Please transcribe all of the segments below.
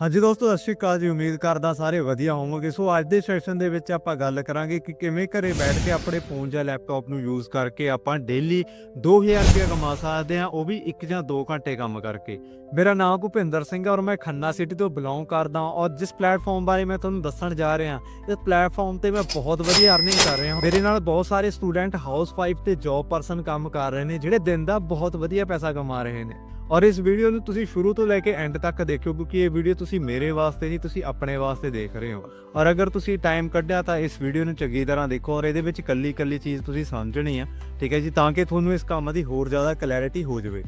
ਹਾਂਜੀ ਦੋਸਤੋ, ਸਤਿ ਸ਼੍ਰੀ ਅਕਾਲ ਜੀ। ਉਮੀਦ ਕਰਦਾ ਸਾਰੇ ਵਧੀਆ ਹੋਵੋਗੇ। ਸੋ ਅੱਜ ਦੇ ਸੈਸ਼ਨ ਦੇ ਵਿੱਚ ਆਪਾਂ ਗੱਲ ਕਰਾਂਗੇ ਕਿ ਕਿਵੇਂ ਘਰੇ ਬੈਠ ਕੇ ਆਪਣੇ ਫੋਨ ਜਾਂ ਲੈਪਟਾਪ ਨੂੰ ਯੂਜ਼ ਕਰਕੇ ਆਪਾਂ ਡੇਲੀ 2000 ਰੁਪਏ ਕਮਾ ਸਕਦੇ ਹਾਂ, ਉਹ ਵੀ 1 ਜਾਂ 2 ਘੰਟੇ ਕੰਮ ਕਰਕੇ। ਮੇਰਾ ਨਾਮ ਭੁਪਿੰਦਰ ਸਿੰਘ ਹੈ ਔਰ ਮੈਂ ਖੰਨਾ ਸਿਟੀ ਤੋਂ ਬਿਲੋਂਗ ਕਰਦਾ ਹਾਂ। ਔਰ ਜਿਸ ਪਲੇਟਫਾਰਮ ਬਾਰੇ ਮੈਂ ਤੁਹਾਨੂੰ ਦੱਸਣ ਜਾ ਰਿਹਾ, ਇਸ ਪਲੇਟਫਾਰਮ ਤੇ ਮੈਂ ਬਹੁਤ ਵਧੀਆ ਅਰਨਿੰਗ ਕਰ ਰਿਹਾ ਹਾਂ। ਮੇਰੇ ਨਾਲ ਬਹੁਤ ਸਾਰੇ ਸਟੂਡੈਂਟ ਹਾਊਸ ਵਾਈਫ ਤੇ ਜੌਬ ਪਰਸਨ ਕੰਮ ਕਰ ਰਹੇ ਨੇ, ਜਿਹੜੇ ਦਿਨ ਦਾ ਬਹੁਤ ਵਧੀਆ ਪੈਸਾ ਕਮਾ ਰਹੇ ਨੇ। ਔਰ ਇਸ ਵੀਡੀਓ ਨੂੰ ਤੁਸੀਂ ਸ਼ੁਰੂ ਤੋਂ ਲੈ ਕੇ ਐਂਡ ਤੱਕ ਦੇਖਿਓ, ਕਿਉਂਕਿ ਇਹ ਵੀਡੀਓ ਤੁਸੀਂ ਮੇਰੇ ਵਾਸਤੇ ਨਹੀਂ, ਤੁਸੀਂ ਆਪਣੇ ਵਾਸਤੇ ਦੇਖ ਰਹੇ ਹੋ। ਔਰ ਅਗਰ ਤੁਸੀਂ ਟਾਈਮ ਕੱਢਿਆ ਤਾਂ ਇਸ ਵੀਡੀਓ ਨੂੰ ਚੰਗੀ ਤਰ੍ਹਾਂ ਦੇਖੋ ਔਰ ਇਹਦੇ ਵਿੱਚ ਕੱਲੀ ਕੱਲੀ ਚੀਜ਼ ਤੁਸੀਂ ਸਮਝਣੀ ਆ, ਠੀਕ ਹੈ ਜੀ? ਤਾਂ ਕਿ ਤੁਹਾਨੂੰ ਇਸ ਕੰਮ ਦੀ ਹੋਰ ਜ਼ਿਆਦਾ ਕਲੈਰਿਟੀ ਹੋ ਜਾਵੇ।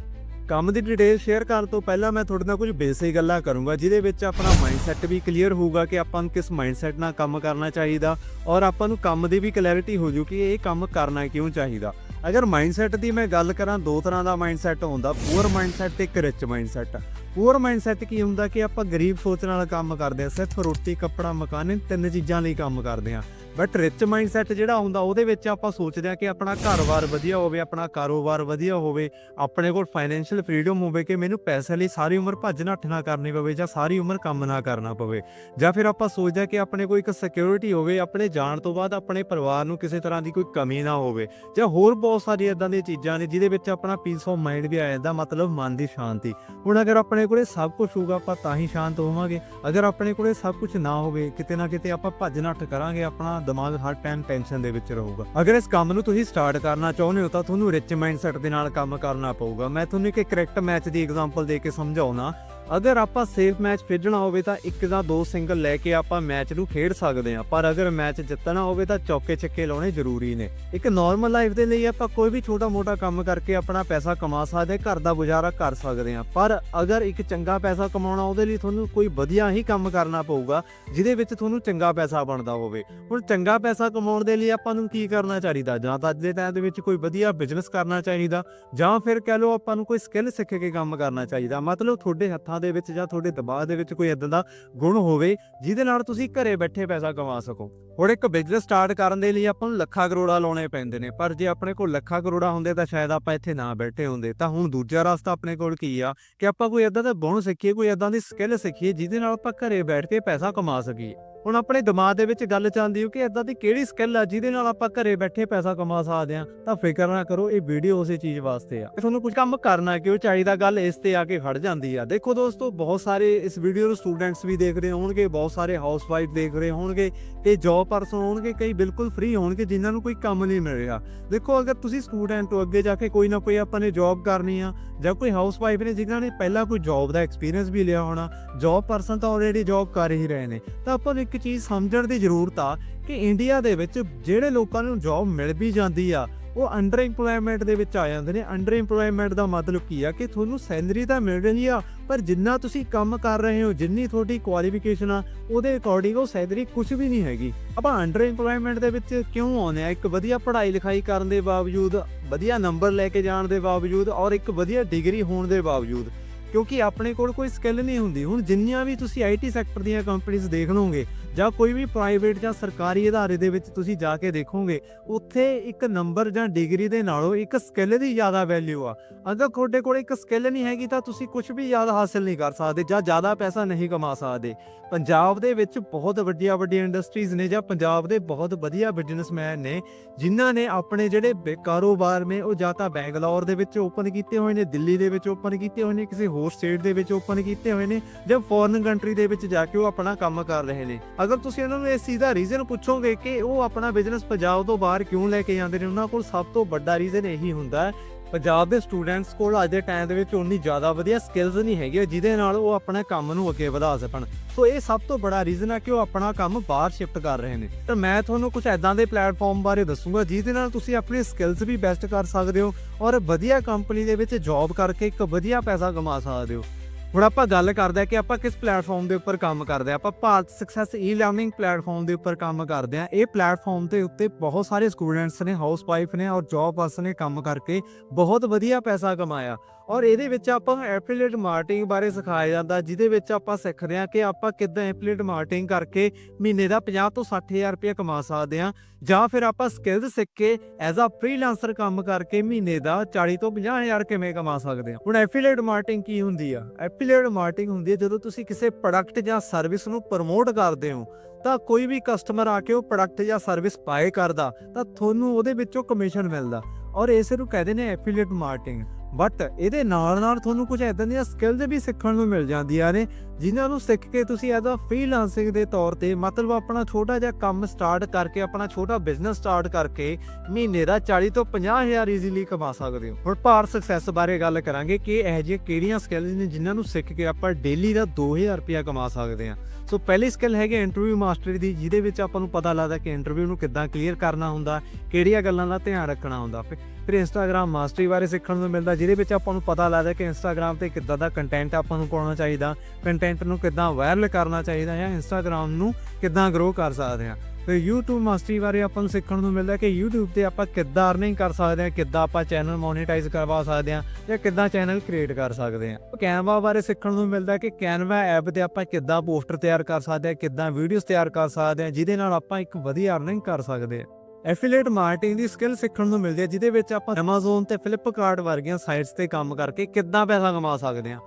ਕੰਮ ਦੀ ਡਿਟੇਲ ਸ਼ੇਅਰ ਕਰਨ ਤੋਂ ਪਹਿਲਾਂ ਮੈਂ ਤੁਹਾਡੇ ਨਾਲ ਕੁਝ ਬੇਸਿਕ ਗੱਲਾਂ ਕਰੂੰਗਾ, ਜਿਹਦੇ ਵਿੱਚ ਆਪਣਾ ਮਾਈਂਡਸੈਟ ਵੀ ਕਲੀਅਰ ਹੋਊਗਾ ਕਿ ਆਪਾਂ ਨੂੰ ਕਿਸ ਮਾਈਂਡਸੈਟ ਨਾਲ ਕੰਮ ਕਰਨਾ ਚਾਹੀਦਾ ਔਰ ਆਪਾਂ ਨੂੰ ਕੰਮ ਦੀ ਵੀ ਕਲੈਰਿਟੀ ਹੋ ਜੂ ਕਿ ਇਹ ਕੰਮ ਕਰਨਾ ਕਿਉਂ ਚਾਹੀਦਾ। ਅਗਰ ਮਾਈਂਡਸੈਟ ਦੀ ਮੈਂ ਗੱਲ ਕਰਾਂ, ਦੋ ਤਰ੍ਹਾਂ ਦਾ ਮਾਈਂਡਸੈਟ ਹੁੰਦਾ। ਪੂਅਰ ਮਾਈਂਡਸੈਟ ਤੇ ਇੱਕ ਰਿਚ ਮਾਈਂਡਸੈਟ ਪੂਅਰ ਮਾਈਂਡਸੈਟ ਕੀ ਹੁੰਦਾ ਕਿ ਆਪਾਂ ਗਰੀਬ ਸੋਚ ਨਾਲ ਕੰਮ ਕਰਦੇ ਆ ਸਿਰਫ ਰੋਟੀ, ਕੱਪੜਾ, ਮਕਾਨ, ਇਹ ਤਿੰਨ ਚੀਜ਼ਾਂ ਲਈ ਕੰਮ ਕਰਦੇ ਆ ਬਟ ਰਿਚ ਮਾਈਂਡਸੈਟ ਜਿਹੜਾ ਹੁੰਦਾ, ਉਹਦੇ ਵਿੱਚ ਆਪਾਂ ਸੋਚਦੇ ਆ ਕਿ ਆਪਣਾ ਘਰ-ਬਾਰ ਵਧੀਆ ਹੋਵੇ, ਆਪਣਾ ਕਾਰੋਬਾਰ ਵਧੀਆ ਹੋਵੇ, ਆਪਣੇ ਕੋਲ ਫਾਈਨੈਂਸ਼ੀਅਲ ਫਰੀडम ਹੋਵੇ ਕਿ ਮੈਨੂੰ ਪੈਸੇ ਲਈ ਸਾਰੀ ਉਮਰ ਭੱਜ ਨੱਠ ਨਾ ਕਰਨੀ ਪਵੇ ਜਾਂ ਸਾਰੀ ਉਮਰ ਕੰਮ ਨਾ ਕਰਨਾ ਪਵੇ। ਜਾਂ ਫਿਰ ਆਪਾਂ ਸੋਚਦੇ ਆ ਕਿ ਆਪਣੇ ਕੋਲ ਇੱਕ ਸਿਕਿਉਰਿਟੀ ਹੋਵੇ, ਆਪਣੇ ਜਾਣ ਤੋਂ ਬਾਅਦ ਆਪਣੇ ਪਰਿਵਾਰ ਨੂੰ ਕਿਸੇ ਤਰ੍ਹਾਂ ਦੀ ਕੋਈ ਕਮੀ ਨਾ ਹੋਵੇ ਜਾਂ ਹੋਰ ਬਹੁਤ ਸਾਰੀਆਂ ਇਦਾਂ ਦੀਆਂ ਚੀਜ਼ਾਂ ਨੇ ਜਿਹਦੇ ਵਿੱਚ ਆਪਣਾ ਪੀਸ ਆਫ ਮਾਈਂਡ ਵੀ ਆ ਜਾਂਦਾ, ਮਤਲਬ ਮਨ ਦੀ ਸ਼ਾਂਤੀ। ਹੁਣ ਅਗਰ ਆਪਣੇ ਕੋਲੇ ਸਭ ਕੁਝ ਹੋਊਗਾ, ਆਪਾਂ ਤਾਂ ਹੀ ਸ਼ਾਂਤ ਹੋਵਾਂਗੇ। ਅਗਰ ਆਪਣੇ ਕੋਲੇ ਸਭ ਕੁਝ ਨਾ ਹੋਵੇ, ਕਿਤੇ ਨਾ ਕਿਤੇ ਆਪਾਂ ਭੱਜ ਨੱਠ ਕਰਾਂਗੇ, ਆਪਣਾ ਦਿਮਾਗ ਹਰ ਟਾਈਮ ਟੈਨਸ਼ਨ ਦੇ ਵਿੱਚ ਰਹੂਗਾ। ਅਗਰ ਇਸ ਕੰਮ ਨੂੰ ਤੁਸੀਂ ਸਟਾਰਟ ਕਰਨਾ ਚਾਹੁੰਦੇ ਹੋ, ਤਾਂ ਤੁਹਾਨੂੰ ਰਿਚ ਮਾਈਂਡਸੈਟ ਦੇ ਨਾਲ ਕੰਮ ਕਰਨਾ ਪਊਗਾ। ਮੈਂ ਤੁਹਾਨੂੰ ਇੱਕ ਕ੍ਰਿਕਟ ਮੈਚ ਦੀ ਐਗਜ਼ਾਮਪਲ ਦੇ ਕੇ ਸਮਝਾਉਣਾ। ਅਗਰ ਆਪਾਂ ਸੇਫ ਮੈਚ ਖੇਡਣਾ ਹੋਵੇ ਤਾਂ ਇੱਕ ਜਾਂ ਦੋ ਸਿੰਗਲ ਲੈ ਕੇ ਆਪਾਂ ਮੈਚ ਨੂੰ ਖੇਡ ਸਕਦੇ ਹਾਂ। ਪਰ ਅਗਰ ਮੈਚ ਜਿੱਤਣਾ ਹੋਵੇ ਤਾਂ ਚੌਕੇ ਛੱਕੇ ਲਾਉਣੇ ਜ਼ਰੂਰੀ ਨੇ। ਇੱਕ ਨਾਰਮਲ ਲਾਈਫ ਦੇ ਲਈ ਆਪਾਂ ਕੋਈ ਵੀ ਛੋਟਾ-ਮੋਟਾ ਕੰਮ ਕਰਕੇ ਆਪਣਾ ਪੈਸਾ ਕਮਾ ਸਕਦੇ ਘਰ ਦਾ ਗੁਜ਼ਾਰਾ ਕਰ ਸਕਦੇ ਹਾਂ। ਪਰ ਅਗਰ ਇੱਕ ਚੰਗਾ ਪੈਸਾ ਕਮਾਉਣਾ ਉਹਦੇ ਲਈ ਤੁਹਾਨੂੰ ਕੋਈ ਵਧੀਆ ਹੀ ਕੰਮ ਕਰਨਾ ਪਊਗਾ, ਜਿਹਦੇ ਵਿੱਚ ਤੁਹਾਨੂੰ ਚੰਗਾ ਪੈਸਾ ਬਣਦਾ ਹੋਵੇ। ਹੁਣ ਚੰਗਾ ਪੈਸਾ ਕਮਾਉਣ ਦੇ ਲਈ ਆਪਾਂ ਨੂੰ ਕੀ ਕਰਨਾ ਚਾਹੀਦਾ? ਜਾਂ ਤਾਂ ਅੱਜ ਦੇ ਟਾਈਮ ਦੇ ਵਿੱਚ ਕੋਈ ਵਧੀਆ ਬਿਜ਼ਨਸ ਕਰਨਾ ਚਾਹੀਦਾ, ਜਾਂ ਫਿਰ ਕਹਿ ਲਓ ਆਪਾਂ ਨੂੰ ਕੋਈ ਸਕਿੱਲ ਸਿੱਖ ਕੇ ਕੰਮ ਕਰਨਾ ਚਾਹੀਦਾ। ਮਤਲਬ ਤੁਹਾਡੇ ਹੱਥਾਂ ਦੇ ਵਿੱਚ ਜਾਂ ਤੁਹਾਡੇ ਦਿਮਾਗ ਦੇ ਵਿੱਚ ਕੋਈ ਇਦਾਂ ਦਾ ਗੁਣ ਹੋਵੇ, ਜਿਹਦੇ ਨਾਲ ਤੁਸੀਂ ਘਰੇ ਬੈਠੇ ਪੈਸਾ ਕਮਾ ਸਕੋ। ਹੁਣ ਇੱਕ ਬਿਜ਼ਨਸ ਸਟਾਰਟ ਕਰਨ ਦੇ ਲਈ ਆਪਾਂ ਨੂੰ ਲੱਖਾਂ ਕਰੋੜਾਂ ਲਾਉਣੇ ਪੈਂਦੇ ਨੇ, ਪਰ ਜੇ ਆਪਣੇ ਕੋਲ ਲੱਖਾਂ ਕਰੋੜਾਂ ਹੁੰਦੇ ਤਾਂ ਸ਼ਾਇਦ ਆਪਾਂ ਇੱਥੇ ਨਾ ਬੈਠੇ ਹੁੰਦੇ। ਤਾਂ ਹੁਣ ਦੂਜਾ ਰਸਤਾ ਆਪਣੇ ਕੋਲ ਕੀ ਆ? ਕਿ ਆਪਾਂ ਕੋਈ ਇਦਾਂ ਦਾ ਗੁਣ ਸਿੱਖੀਏ, ਕੋਈ ਇਦਾਂ ਦੀ ਸਕਿੱਲ ਸਿੱਖੀਏ, ਜਿਹਦੇ ਨਾਲ ਆਪਾਂ ਘਰੇ ਬੈਠ ਕੇ ਪੈਸਾ ਕਮਾ ਸਕੀਏ। ਹੁਣ ਆਪਣੇ ਦਿਮਾਗ ਦੇ ਵਿੱਚ ਗੱਲ ਚੱਲਦੀ ਹੋ ਕਿ ਇਦਾਂ ਦੀ ਕਿਹੜੀ ਸਕਿੱਲ ਆ ਜਿਹਦੇ ਨਾਲ ਆਪਾਂ ਘਰੇ ਬੈਠੇ ਪੈਸਾ ਕਮਾ ਸਕਦੇ ਆ ਤਾਂ ਫਿਕਰ ਨਾ ਕਰੋ, ਇਹ ਵੀਡੀਓ ਉਸੇ ਚੀਜ਼ ਵਾਸਤੇ ਆ। ਤੁਹਾਨੂੰ ਕੁਝ ਕੰਮ ਕਰਨਾ ਕਿਉਂ ਚਾਹੀਦਾ ਗੱਲ ਇਸ ਤੇ ਆ ਕੇ ਖੜ ਜਾਂਦੀ ਆ। ਦੇਖੋ ਦੋਸਤੋ, ਬਹੁਤ ਸਾਰੇ ਇਸ ਵੀਡੀਓ ਨੂੰ ਸਟੂਡੈਂਟਸ ਵੀ ਦੇਖ ਰਹੇ ਹੋਣਗੇ, ਬਹੁਤ ਸਾਰੇ ਹਾਊਸਵਾਈਫ ਦੇਖ ਰਹੇ ਹੋਣਗੇ ਤੇ ਜੌਬ ਪਰਸਨ ਹੋਣਗੇ, ਕਈ ਬਿਲਕੁਲ ਫ੍ਰੀ ਹੋਣਗੇ, ਜਿਨ੍ਹਾਂ ਨੂੰ ਕੋਈ ਕੰਮ ਨਹੀਂ ਮਿਲ ਰਿਹਾ। ਦੇਖੋ, ਅਗਰ ਤੁਸੀਂ ਸਟੂਡੈਂਟ ਹੋ, ਅੱਗੇ ਜਾ ਕੇ ਕੋਈ ਨਾ ਕੋਈ ਆਪਾਂ ਨੇ ਜੌਬ ਕਰਨੀ ਆ, ਜਾਂ ਕੋਈ ਹਾਊਸਵਾਈਫ ਨੇ ਜਿਨ੍ਹਾਂ ਨੇ ਪਹਿਲਾਂ ਕੋਈ ਜੌਬ ਦਾ ਐਕਸਪੀਰੀਅੰਸ ਵੀ ਲਿਆ ਹੋਣਾ ਜੌਬ ਪਰਸਨ ਤਾਂ ਆਲਰੇਡੀ ਜੌਬ ਕਰ ਹੀ ਰਹੇ ਨੇ, ਤਾਂ ਆਪਾਂ ਨੂੰ ਇੱਕ ਚੀਜ਼ ਸਮਝਣ ਦੀ ਜ਼ਰੂਰਤ ਆ ਕਿ ਇੰਡੀਆ ਦੇ ਵਿੱਚ ਜਿਹੜੇ ਲੋਕਾਂ ਨੂੰ ਜੌਬ ਮਿਲ ਵੀ ਜਾਂਦੀ ਆ, ਉਹ ਅੰਡਰ ਇੰਪਲੋਇਮੈਂਟ ਦੇ ਵਿੱਚ ਆ ਜਾਂਦੇ ਨੇ। ਅੰਡਰ ਇੰਪਲੋਇਮੈਂਟ ਦਾ ਮਤਲਬ ਕੀ ਆ ਕਿ ਤੁਹਾਨੂੰ ਸੈਲਰੀ ਤਾਂ ਮਿਲ ਰਹੀ ਆ, ਪਰ ਜਿੰਨਾ ਤੁਸੀਂ ਕੰਮ ਕਰ ਰਹੇ ਹੋ, ਜਿੰਨੀ ਤੁਹਾਡੀ ਕੁਆਲੀਫਿਕੇਸ਼ਨ ਆ, ਉਹਦੇ ਅਕੋਰਡਿੰਗ ਉਹ ਸੈਲਰੀ ਕੁਝ ਵੀ ਨਹੀਂ ਹੈਗੀ। ਆਪਾਂ ਅੰਡਰ ਇੰਪਲੋਇਮੈਂਟ ਦੇ ਵਿੱਚ ਕਿਉਂ ਆਉਂਦੇ ਆ? ਇੱਕ ਵਧੀਆ ਪੜ੍ਹਾਈ ਲਿਖਾਈ ਕਰਨ ਦੇ ਬਾਵਜੂਦ, ਵਧੀਆ ਨੰਬਰ ਲੈ ਕੇ ਜਾਣ ਦੇ ਬਾਵਜੂਦ ਔਰ ਇੱਕ ਵਧੀਆ ਡਿਗਰੀ ਹੋਣ ਦੇ ਬਾਵਜੂਦ। ਕਿਉਂਕਿ ਆਪਣੇ ਕੋਲ ਕੋਈ ਸਕਿੱਲ ਨਹੀਂ ਹੁੰਦੀ। ਹੁਣ ਜਿੰਨੀਆਂ ਵੀ ਤੁਸੀਂ ਆਈਟੀ ਸੈਕਟਰ ਦੀਆਂ ਕੰਪਨੀਆਂ ਦੇਖ ਲਓਗੇ, ਜਾਂ ਕੋਈ ਵੀ ਪ੍ਰਾਈਵੇਟ ਜਾਂ ਸਰਕਾਰੀ ਅਦਾਰੇ ਦੇ ਵਿੱਚ ਤੁਸੀਂ ਜਾ ਕੇ ਦੇਖੋਗੇ, ਉੱਥੇ ਇੱਕ ਨੰਬਰ ਜਾਂ ਡਿਗਰੀ ਦੇ ਨਾਲੋਂ ਇੱਕ ਸਕਿੱਲ ਦੀ ਜ਼ਿਆਦਾ ਵੈਲਿਊ ਆ। ਅਗਰ ਤੁਹਾਡੇ ਕੋਲ ਇੱਕ ਸਕਿੱਲ ਨਹੀਂ ਹੈਗੀ ਤਾਂ ਤੁਸੀਂ ਕੁਝ ਵੀ ਜ਼ਿਆਦਾ ਹਾਸਲ ਨਹੀਂ ਕਰ ਸਕਦੇ ਜਾਂ ਜ਼ਿਆਦਾ ਪੈਸਾ ਨਹੀਂ ਕਮਾ ਸਕਦੇ। ਪੰਜਾਬ ਦੇ ਵਿੱਚ ਬਹੁਤ ਵੱਡੀਆਂ ਵੱਡੀਆਂ ਇੰਡਸਟਰੀਜ਼ ਨੇ ਜਾਂ ਪੰਜਾਬ ਦੇ ਬਹੁਤ ਵਧੀਆ ਬਿਜ਼ਨਸਮੈਨ ਨੇ, ਜਿਨ੍ਹਾਂ ਨੇ ਆਪਣੇ ਜਿਹੜੇ ਬੇ- ਕਾਰੋਬਾਰ ਨੇ ਉਹ ਜਾਂ ਤਾਂ ਬੈਂਗਲੌਰ ਦੇ ਵਿੱਚ ਓਪਨ ਕੀਤੇ ਹੋਏ ਨੇ, ਦਿੱਲੀ ਦੇ ਵਿੱਚ ਓਪਨ ਕੀਤੇ ਹੋਏ ਨੇ, ਕਿਸੇ ਹੋਰ ਸਟੇਟ ਦੇ ਵਿੱਚ ਓਪਨ ਕੀਤੇ ਹੋਏ ਨੇ ਜਾਂ ਫੋਰਨ ਕੰਟਰੀ ਦੇ ਵਿੱਚ ਜਾ ਕੇ ਉਹ ਆਪਣਾ ਕੰਮ ਕਰ ਰਹੇ ਨੇ। ਅਗਰ ਤੁਸੀਂ ਉਹਨਾਂ ਨੂੰ ਇਸ ਚੀਜ਼ ਦਾ ਰੀਜ਼ਨ ਪੁੱਛੋਗੇ ਕਿ ਉਹ ਆਪਣਾ ਬਿਜ਼ਨਸ ਪੰਜਾਬ ਤੋਂ ਬਾਹਰ ਕਿਉਂ ਲੈ ਕੇ ਜਾਂਦੇ ਨੇ, ਉਹਨਾਂ ਕੋਲ ਸਭ ਤੋਂ ਵੱਡਾ ਰੀਜ਼ਨ ਇਹੀ ਹੁੰਦਾ ਹੈ ਪੰਜਾਬ ਦੇ ਸਟੂਡੈਂਟਸ ਕੋਲ ਅੱਜ ਦੇ ਟਾਈਮ ਦੇ ਵਿੱਚ ਉਨੀ ਜ਼ਿਆਦਾ ਵਧੀਆ ਸਕਿੱਲਸ ਨਹੀਂ ਹੈਗੀਆਂ, ਜਿਹਦੇ ਨਾਲ ਉਹ ਆਪਣੇ ਕੰਮ ਨੂੰ ਅੱਗੇ ਵਧਾ ਸਕਣ। ਸੋ ਇਹ ਸਭ ਤੋਂ ਬੜਾ ਰੀਜ਼ਨ ਹੈ ਕਿ ਉਹ ਆਪਣਾ ਕੰਮ ਬਾਹਰ ਸ਼ਿਫਟ ਕਰ ਰਹੇ ਨੇ। ਤਾਂ ਮੈਂ ਤੁਹਾਨੂੰ ਕੁਝ ਐਦਾਂ ਦੇ ਪਲੇਟਫਾਰਮ ਬਾਰੇ ਦੱਸੂਗਾ, ਜਿਹਦੇ ਨਾਲ ਤੁਸੀਂ ਆਪਣੀ ਸਕਿੱਲਸ ਵੀ ਬੈਸਟ ਕਰ ਸਕਦੇ ਹੋ ਔਰ ਵਧੀਆ ਕੰਪਨੀ ਦੇ ਵਿੱਚ ਜੌਬ ਕਰਕੇ ਇੱਕ ਵਧੀਆ ਪੈਸਾ ਕਮਾ ਸਕਦੇ ਹੋ। ਹੁਣ ਆਪਾਂ ਗੱਲ ਕਰਦੇ ਆ ਕਿ ਆਪਾਂ ਕਿਸ ਪਲੇਟਫਾਰਮ ਦੇ ਉੱਪਰ ਕੰਮ ਕਰਦੇ ਆ ਆਪਾਂ Bharat success e learning platform ਦੇ ਉੱਪਰ ਕੰਮ ਕਰਦੇ ਆ ਇਹ ਪਲੇਟਫਾਰਮ ਦੇ ਉੱਤੇ ਬਹੁਤ ਸਾਰੇ ਸਟੂਡੈਂਟਸ ਨੇ ਹਾਊਸ ਵਾਈਫ ਨੇ ਔਰ ਜੌਬ ਪਰਸਨ ਨੇ ਕੰਮ ਕਰਕੇ ਬਹੁਤ ਵਧੀਆ ਪੈਸਾ ਕਮਾਇਆ। ਔਰ ਇਹਦੇ ਵਿੱਚ ਆਪਾਂ ਐਫੀਲੀਏਟ ਮਾਰਕੀਟਿੰਗ ਬਾਰੇ ਸਿਖਾਇਆ ਜਾਂਦਾ, ਜਿਹਦੇ ਵਿੱਚ ਆਪਾਂ ਸਿੱਖਦੇ ਹਾਂ ਕਿ ਆਪਾਂ ਕਿੱਦਾਂ ਐਫੀਲੀਏਟ ਮਾਰਕੀਟਿੰਗ ਕਰਕੇ ਮਹੀਨੇ ਦਾ 50 ਤੋਂ 60000 ਰੁਪਏ ਕਮਾ ਸਕਦੇ ਹਾਂ, ਜਾਂ ਫਿਰ ਆਪਾਂ ਸਕਿੱਲ ਸਿੱਖ ਕੇ ਐਜ਼ ਅ ਫ੍ਰੀਲਾਂਸਰ ਕੰਮ ਕਰਕੇ ਮਹੀਨੇ ਦਾ 40 ਤੋਂ 50000 ਕਿਵੇਂ ਕਮਾ ਸਕਦੇ ਹਾਂ। ਹੁਣ ਐਫੀਲੀਏਟ ਮਾਰਕੀਟਿੰਗ ਕੀ ਹੁੰਦੀ ਆ? ਐਫੀਲੀਏਟ ਮਾਰਕੀਟਿੰਗ ਹੁੰਦੀ ਹੈ ਜਦੋਂ ਤੁਸੀਂ ਕਿਸੇ ਪ੍ਰੋਡਕਟ ਜਾਂ ਸਰਵਿਸ ਨੂੰ ਪ੍ਰਮੋਟ ਕਰਦੇ ਹੋ, ਤਾਂ ਕੋਈ ਵੀ ਕਸਟਮਰ ਆ ਕੇ ਉਹ ਪ੍ਰੋਡਕਟ ਜਾਂ ਸਰਵਿਸ ਬਾਏ ਕਰਦਾ, ਤਾਂ ਤੁਹਾਨੂੰ ਉਹਦੇ ਵਿੱਚੋਂ ਕਮਿਸ਼ਨ ਮਿਲਦਾ। ਔਰ ਇਸੇ ਨੂੰ ਕਹਿੰਦੇ ਨੇ ਐਫੀਲੀਏਟ ਮਾਰਕੀਟਿੰਗ ਬਟ ਇਹਦੇ ਨਾਲ ਨਾਲ ਤੁਹਾਨੂੰ ਕੁਝ ਇਦਾਂ ਦੀਆਂ ਸਕਿੱਲਸ ਵੀ ਸਿੱਖਣ ਨੂੰ ਮਿਲ ਜਾਂਦੀਆਂ ਨੇ, ਜਿਨ੍ਹਾਂ ਨੂੰ ਸਿੱਖ ਕੇ ਤੁਸੀਂ ਐਜ਼ ਅ ਫ੍ਰੀਲਾਂਸਿੰਗ ਦੇ ਤੌਰ ਤੇ ਮਤਲਬ ਆਪਣਾ ਛੋਟਾ ਜਿਹਾ ਕੰਮ ਸਟਾਰਟ ਕਰਕੇ, ਆਪਣਾ ਛੋਟਾ ਬਿਜ਼ਨਸ ਸਟਾਰਟ ਕਰਕੇ ਮਹੀਨੇ ਦਾ 40 ਤੋਂ 50000 ਈਜ਼ੀਲੀ ਕਮਾ ਸਕਦੇ ਹੋ। ਹੁਣ ਭਾਰ ਸਕਸੈਸ ਬਾਰੇ ਗੱਲ ਕਰਾਂਗੇ ਕਿ ਇਹ ਜਿਹੀਆਂ ਕਿਹੜੀਆਂ ਸਕਿੱਲਸ ਨੇ ਜਿਨ੍ਹਾਂ ਨੂੰ ਸਿੱਖ ਕੇ ਆਪਾਂ ਡੇਲੀ ਦਾ 2000 ਰੁਪਇਆ ਕਮਾ ਸਕਦੇ ਹਾਂ। ਸੋ ਪਹਿਲੀ ਸਕਿੱਲ ਹੈਗੀ ਇੰਟਰਵਿਊ ਮਾਸਟਰੀ ਦੀ, ਜਿਹਦੇ ਵਿੱਚ ਆਪਾਂ ਨੂੰ ਪਤਾ ਲੱਗਦਾ ਕਿ ਇੰਟਰਵਿਊ ਨੂੰ ਕਿੱਦਾਂ ਕਲੀਅਰ ਕਰਨਾ ਹੁੰਦਾ, ਕਿਹੜੀਆਂ ਗੱਲਾਂ ਦਾ ਧਿਆਨ ਰੱਖਣਾ ਹੁੰਦਾ। ਫਿਰ- ਫਿਰ ਇੰਸਟਾਗ੍ਰam ਮਾਸਟਰੀ ਬਾਰੇ ਸਿੱਖਣ ਨੂੰ ਮਿਲਦਾ ਜਿਹਦੇ ਵਿੱਚ ਆਪਾਂ ਨੂੰ ਪਤਾ ਲੱਗਦਾ ਕਿ ਇੰਸਟਾਗ੍ਰam ਤੇ ਕਿੱਦਾਂ ਦਾ ਕੰਟੈਂਟ ਆਪਾਂ ਨੂੰ ਪਾਉਣਾ ਚਾਹੀਦਾ ਕੰਟੈਂਟ ਨੂੰ ਕਿੱਦਾਂ ਵਾਇਰਲ ਕਰਨਾ ਚਾਹੀਦਾ ਜਾਂ ਇੰਸਟਾਗ੍ਰam ਨੂੰ ਕਿੱਦਾਂ ਗਰੋ ਕਰ ਸਕਦੇ ਹਾਂ। ਫਿਰ YouTube ਮਾਸਟਰੀ ਬਾਰੇ ਆਪਾਂ ਨੂੰ ਸਿੱਖਣ ਨੂੰ ਮਿਲਦਾ ਕਿ YouTube ਤੇ ਆਪਾਂ ਕਿੱਦਾਂ ਅਰਨਿੰਗ ਕਰ ਸਕਦੇ ਹਾਂ, ਕਿੱਦਾਂ ਆਪਾਂ ਚੈਨਲ ਮੋਨੇਟਾਈਜ਼ ਕਰਵਾ ਸਕਦੇ ਹਾਂ ਜਾਂ ਕਿੱਦਾਂ ਚੈਨਲ ਕ੍ਰੀਏਟ ਕਰ ਸਕਦੇ ਹਾਂ। ਕੈਨਵਾ ਬਾਰੇ ਸਿੱਖਣ ਨੂੰ ਮਿਲਦਾ ਕਿ ਕੈਨਵਾ ਐਪ ਤੇ ਆਪਾਂ ਕਿੱਦਾਂ ਪੋਸਟਰ ਤਿਆਰ ਕਰ ਸਕਦੇ ਹਾਂ, ਕਿੱਦਾਂ ਵੀਡੀਓਜ਼ ਤਿਆਰ ਕਰ ਸਕਦੇ ਹਾਂ, ਜਿਹਦੇ ਨਾਲ ਆਪਾਂ ਇੱਕ ਵਧੀਆ ਅਰਨਿੰਗ ਕਰ ਸਕਦੇ ਹਾਂ। ਐਫੀਲੀਏਟ ਮਾਰਕੀਟਿੰਗ ਦੀ ਸਕਿੱਲ ਸਿੱਖਣ ਨੂੰ ਮਿਲਦੀ ਹੈ, ਜਿਹਦੇ ਵਿੱਚ ਆਪਾਂ Amazon ਤੇ Flipkart ਵਰਗੀਆਂ ਸਾਈਟਸ ਤੇ ਕੰਮ ਕਰਕੇ ਕਿੱਦਾਂ ਪੈਸਾ ਕਮਾ ਸਕਦੇ ਹਾਂ।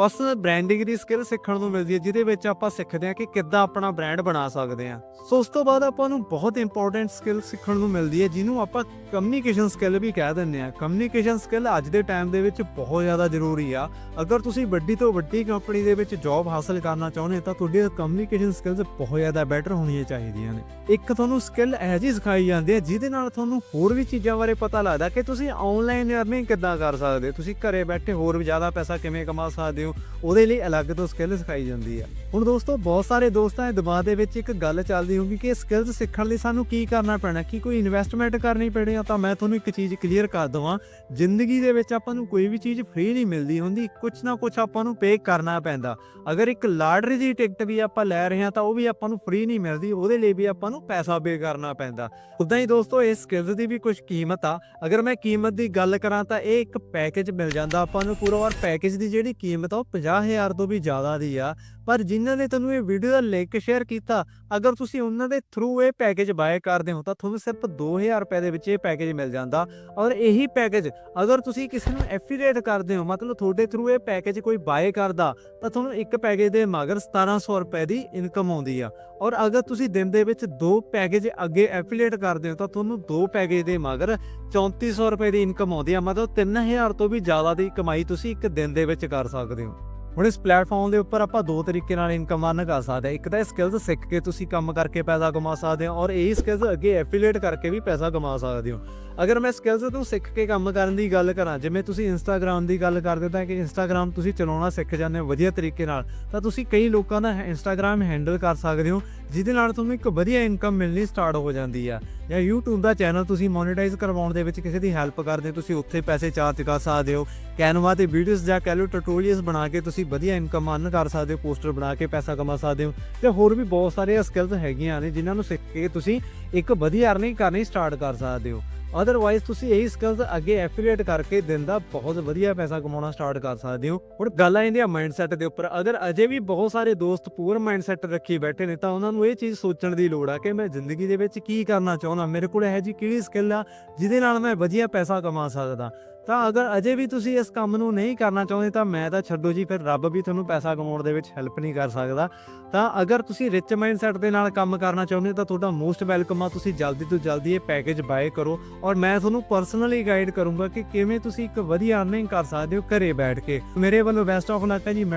ਪਰਸਨਲ ਬ੍ਰਾਂਡਿੰਗ ਦੀ ਸਕਿੱਲ ਸਿੱਖਣ ਨੂੰ ਮਿਲਦੀ ਹੈ, ਜਿਹਦੇ ਵਿੱਚ ਆਪਾਂ ਸਿੱਖਦੇ ਹਾਂ ਕਿ ਕਿੱਦਾਂ ਆਪਣਾ ਬ੍ਰਾਂਡ ਬਣਾ ਸਕਦੇ ਹਾਂ। ਸੋ ਉਸ ਤੋਂ ਬਾਅਦ ਆਪਾਂ ਨੂੰ ਬਹੁਤ ਇੰਪੋਰਟੈਂਟ ਸਕਿੱਲ ਸਿੱਖਣ ਨੂੰ ਮਿਲਦੀ ਹੈ, ਜਿਹਨੂੰ ਆਪਾਂ ਕਮਿਊਨੀਕੇਸ਼ਨ ਸਕਿੱਲ ਵੀ ਕਹਿ ਦਿੰਦੇ ਆ ਕਮਿਊਨੀਕੇਸ਼ਨ ਸਕਿੱਲ ਅੱਜ ਦੇ ਟਾਈਮ ਦੇ ਵਿੱਚ ਬਹੁਤ ਜ਼ਿਆਦਾ ਜ਼ਰੂਰੀ ਆ। ਅਗਰ ਤੁਸੀਂ ਵੱਡੀ ਤੋਂ ਵੱਡੀ ਕੰਪਨੀ ਦੇ ਵਿੱਚ ਜੌਬ ਹਾਸਲ ਕਰਨਾ ਚਾਹੁੰਦੇ ਤਾਂ ਤੁਹਾਡੀ ਕਮਿਊਨੀਕੇਸ਼ਨ ਸਕਿੱਲਸ ਬਹੁਤ ਜ਼ਿਆਦਾ ਬੈਟਰ ਹੋਣੀਆਂ ਚਾਹੀਦੀਆਂ ਨੇ। ਇੱਕ ਤੁਹਾਨੂੰ ਸਕਿੱਲ ਇਹੋ ਜਿਹੀ ਸਿਖਾਈ ਜਾਂਦੀ ਹੈ, ਜਿਹਦੇ ਨਾਲ ਤੁਹਾਨੂੰ ਹੋਰ ਵੀ ਚੀਜ਼ਾਂ ਬਾਰੇ ਪਤਾ ਲੱਗਦਾ ਕਿ ਤੁਸੀਂ ਆਨਲਾਈਨ ਅਰਨਿੰਗ ਕਿੱਦਾਂ ਕਰ ਸਕਦੇ ਹੋ। ਤੁਸੀਂ ਘਰੇ ਬੈਠੇ ਹੋਰ ਵੀ ਜ਼ਿਆਦਾ ਪੈਸਾ ਕਿਵੇਂ ਕਮਾ ਸਕਦੇ ਹੋ ਉਹਦੇ ਲਈ ਅਲੱਗ ਤੋਂ ਸਕਿੱਲ ਸਿਖਾਈ ਜਾਂਦੀ ਹੈ ਹੁਣ ਦੋਸਤੋ, ਬਹੁਤ ਸਾਰੇ ਦੋਸਤਾਂ ਦੇ ਦਿਮਾਗ ਦੇ ਵਿੱਚ ਇੱਕ ਗੱਲ ਚੱਲਦੀ ਹੋਊਗੀ ਕਿ ਸਕਿੱਲਸ ਸਿੱਖਣ ਲਈ ਸਾਨੂੰ ਕੀ ਕਰਨਾ ਪੈਣਾ, ਕੀ ਕੋਈ ਇਨਵੈਸਟਮੈਂਟ ਕਰਨੀ ਪੈਣੀ ਆ ਤਾਂ ਮੈਂ ਤੁਹਾਨੂੰ ਇੱਕ ਚੀਜ਼ ਕਲੀਅਰ ਕਰ ਦਵਾਂ। ਜ਼ਿੰਦਗੀ ਦੇ ਵਿੱਚ ਆਪਾਂ ਨੂੰ ਕੋਈ ਵੀ ਚੀਜ਼ ਫ੍ਰੀ ਨਹੀਂ ਮਿਲਦੀ ਹੁੰਦੀ ਕੁਝ ਨਾ ਕੁਝ ਆਪਾਂ ਨੂੰ ਪੇ ਕਰਨਾ ਪੈਂਦਾ। ਅਗਰ ਇੱਕ ਲਾਟਰੀ ਦੀ ਟਿਕਟ ਵੀ ਆਪਾਂ ਲੈ ਰਹੇ ਹਾਂ ਤਾਂ ਉਹ ਵੀ ਆਪਾਂ ਨੂੰ ਫ੍ਰੀ ਨਹੀਂ ਮਿਲਦੀ, ਉਹਦੇ ਲਈ ਵੀ ਆਪਾਂ ਨੂੰ ਪੈਸਾ ਪੇ ਕਰਨਾ ਪੈਂਦਾ। ਉਦਾਂ ਹੀ ਦੋਸਤੋ ਇਸ ਸਕਿੱਲਸ ਦੀ ਵੀ ਕੁਝ ਕੀਮਤ ਆ। ਅਗਰ ਮੈਂ ਕੀਮਤ ਦੀ ਗੱਲ ਕਰਾਂ ਤਾਂ ਇਹ ਇੱਕ ਪੈਕੇਜ ਮਿਲ ਜਾਂਦਾ ਆਪਾਂ ਨੂੰ, ਪੂਰਾ ਵਾਰ ਪੈਕੇਜ ਦੀ ਜਿਹੜੀ ਕੀਮਤ ਆ ਉਹ 50000 ਤੋਂ ਵੀ ਜ਼ਿਆਦਾ ਦੀ ਆ। ਪਰ ਜਿਨ੍ਹਾਂ ਨੇ ਤੁਹਾਨੂੰ ਇਹ ਵੀਡੀਓ ਦਾ ਲਿੰਕ ਸ਼ੇਅਰ ਕੀਤਾ, ਅਗਰ ਤੁਸੀਂ ਉਹਨਾਂ ਦੇ ਥਰੂ ਇਹ ਪੈਕੇਜ ਬਾਏ ਕਰਦੇ ਹੋ, ਤਾਂ ਤੁਹਾਨੂੰ ਸਿਰਫ 2000 ਰੁਪਏ ਦੇ ਵਿੱਚ ਇਹ ਪੈਕੇਜ ਮਿਲ ਜਾਂਦਾ। ਔਰ ਇਹੀ ਪੈਕੇਜ ਅਗਰ ਤੁਸੀਂ ਕਿਸੇ ਨੂੰ ਐਫੀਲੀਏਟ ਕਰਦੇ ਹੋ, ਮਤਲਬ ਤੁਹਾਡੇ ਥਰੂ ਇਹ ਪੈਕੇਜ ਕੋਈ ਬਾਏ ਕਰਦਾ, ਤਾਂ ਤੁਹਾਨੂੰ ਇੱਕ ਪੈਕੇਜ ਦੇ ਮਗਰ 1700 ਰੁਪਏ ਦੀ ਇਨਕਮ ਆਉਂਦੀ ਆ। ਔਰ ਅਗਰ ਤੁਸੀਂ ਦਿਨ ਦੇ ਵਿੱਚ ਦੋ ਪੈਕੇਜ ਅੱਗੇ ਐਫੀਲੀਏਟ ਕਰਦੇ ਹੋ, ਤਾਂ ਤੁਹਾਨੂੰ ਦੋ ਪੈਕੇਜ ਦੇ ਮਗਰ 3400 ਰੁਪਏ ਦੀ ਇਨਕਮ ਆਉਂਦੀ ਆ। ਮਤਲਬ 3000 ਤੋਂ ਵੀ ਜ਼ਿਆਦਾ ਦੀ ਕਮਾਈ ਤੁਸੀਂ ਇੱਕ ਦਿਨ ਦੇ ਵਿੱਚ ਕਰ ਸਕਦੇ ਹੋ। ਹੁਣ ਇਸ ਪਲੇਟਫਾਰਮ ਦੇ ਉੱਪਰ ਆਪਾਂ ਦੋ ਤਰੀਕੇ ਨਾਲ ਇਨਕਮ ਅਰਨ ਕਰ ਸਕਦੇ ਹਾਂ। ਇੱਕ ਤਾਂ ਸਕਿੱਲਸ ਸਿੱਖ ਕੇ ਤੁਸੀਂ ਕੰਮ ਕਰਕੇ ਪੈਸਾ ਕਮਾ ਸਕਦੇ ਹੋ ਔਰ ਇਹ ਸਕਿੱਲਸ ਅੱਗੇ ਐਫੀਲੀਏਟ ਕਰਕੇ ਵੀ ਪੈਸਾ ਕਮਾ ਸਕਦੇ ਹੋ। ਅਗਰ ਮੈਂ ਸਕਿੱਲਸ ਤੋਂ ਸਿੱਖ ਕੇ ਕੰਮ ਕਰਨ ਦੀ ਗੱਲ ਕਰਾਂ, ਜਿਵੇਂ ਤੁਸੀਂ ਇੰਸਟਾਗ੍ਰam ਦੀ ਗੱਲ ਕਰਦੇ ਤਾਂ ਕਿ ਇੰਸਟਾਗ੍ਰam ਤੁਸੀਂ ਚਲਾਉਣਾ ਸਿੱਖ ਜਾਂਦੇ ਹੋ ਵਧੀਆ ਤਰੀਕੇ ਨਾਲ, ਤਾਂ ਤੁਸੀਂ ਕਈ ਲੋਕਾਂ ਦਾ ਇੰਸਟਾਗ੍ਰam ਹੈਂਡਲ ਕਰ ਸਕਦੇ ਹੋ। ਜਿਹਦੇ ਨਾਲ ਤੁਹਾਨੂੰ ਇੱਕ ਵਧੀਆ ਇਨਕਮ ਮਿਲਣੀ ਸਟਾਰਟ ਹੋ ਜਾਂਦੀ ਆ। ਜਾਂ YouTube ਦਾ ਚੈਨਲ ਤੁਸੀਂ ਮੋਨੇਟਾਈਜ਼ ਕਰਵਾਉਣ ਦੇ ਵਿੱਚ ਕਿਸੇ ਦੀ ਹੈਲਪ ਕਰਦੇ ਹੋ, ਤੁਸੀਂ ਉੱਥੇ ਪੈਸੇ ਚਾਰਜ ਕਰ ਸਕਦੇ ਹੋ। ਕੈਨਵਾ ਤੇ ਵੀਡੀਓਜ਼ ਜਾਂ ਕਹਿ ਲਓ ਟਿਊਟੋਰੀਅਲਸ ਬਣਾ ਕੇ ਤੁਸੀਂ ਵਧੀਆ ਇਨਕਮ ਅਰਨ ਕਰ ਸਕਦੇ ਹੋ ਪੋਸਟਰ ਬਣਾ ਕੇ ਪੈਸਾ ਕਮਾ ਸਕਦੇ ਹੋ। ਤੇ ਹੋਰ ਵੀ ਬਹੁਤ ਸਾਰੇ ਸਕਿੱਲਸ ਹੈਗੀਆਂ ਨੇ ਜਿਨ੍ਹਾਂ ਨੂੰ ਸਿੱਖ ਕੇ ਤੁਸੀਂ ਇੱਕ ਵਧੀਆ ਅਰਨਿੰਗ ਕਰਨੀ ਸਟਾਰਟ ਕਰ ਸਕਦੇ ਹੋ। ਅਦਰਵਾਈਜ਼ ਤੁਸੀਂ ਇਹੀ ਸਕਿੱਲਸ ਅੱਗੇ ਐਫੀਲੀਏਟ ਕਰਕੇ ਦਿਨ ਦਾ ਬਹੁਤ ਵਧੀਆ ਪੈਸਾ ਕਮਾਉਣਾ ਸਟਾਰਟ ਕਰ ਸਕਦੇ ਹੋ। ਹੁਣ ਗੱਲ ਆ ਜਾਂਦੀ ਆ ਮਾਈਂਡਸੈਟ ਦੇ ਉੱਪਰ। ਅਗਰ ਅਜੇ ਵੀ ਬਹੁਤ ਸਾਰੇ ਦੋਸਤ ਪੂਰ ਮਾਈਂਡਸੈਟ ਰੱਖੀ ਬੈਠੇ ਨੇ, ਤਾਂ ਉਹਨਾਂ ਨੂੰ ਇਹ ਚੀਜ਼ ਸੋਚਣ ਦੀ ਲੋੜ ਆ ਕਿ ਮੈਂ ਜ਼ਿੰਦਗੀ ਦੇ ਵਿੱਚ ਕੀ ਕਰਨਾ ਚਾਹੁੰਦਾ। ਮੇਰੇ ਕੋਲ ਇਹ ਜਿਹੀ ਕਿਹੜੀ ਸਕਿੱਲ ਆ ਜਿਹਦੇ ਨਾਲ ਮੈਂ ਵਧੀਆ ਪੈਸਾ ਕਮਾ ਸਕਦਾ। ਤਾਂ ਅਗਰ ਅਜੇ ਵੀ ਤੁਸੀਂ ਇਸ ਕੰਮ ਨੂੰ ਨਹੀਂ ਕਰਨਾ ਚਾਹੁੰਦੇ, ਤਾਂ ਮੈਂ ਤਾਂ ਛੱਡੋ ਜੀ, ਫਿਰ ਰੱਬ ਵੀ ਤੁਹਾਨੂੰ ਪੈਸਾ ਕਮਾਉਣ ਦੇ ਵਿੱਚ ਹੈਲਪ ਨਹੀਂ ਕਰ ਸਕਦਾ। ਤਾਂ ਅਗਰ ਤੁਸੀਂ ਰਿਚ ਮਾਈਂਡਸੈਟ ਦੇ ਨਾਲ ਕੰਮ ਕਰਨਾ ਚਾਹੁੰਦੇ ਹੋ, ਤਾਂ ਤੁਹਾਡਾ ਮੋਸਟ ਵੈਲਕਮ ਆ। ਤੁਸੀਂ ਜਲਦੀ ਤੋਂ ਜਲਦੀ ਇਹ ਪੈਕੇਜ ਬਾਏ ਕਰੋ ਔਰ ਮੈਂ ਤੁਹਾਨੂੰ ਪਰਸਨਲੀ ਗਾਈਡ ਕਰੂੰਗਾ ਕਿ ਕਿਵੇਂ ਤੁਸੀਂ ਇੱਕ ਵਧੀਆ ਅਰਨਿੰਗ ਕਰ ਸਕਦੇ ਹੋ ਘਰੇ ਬੈਠ ਕੇ। ਮੇਰੇ ਵੱਲੋਂ ਬੈਸਟ ਆਫ ਲੱਕ ਹੈ ਜੀ, ਮੈਂ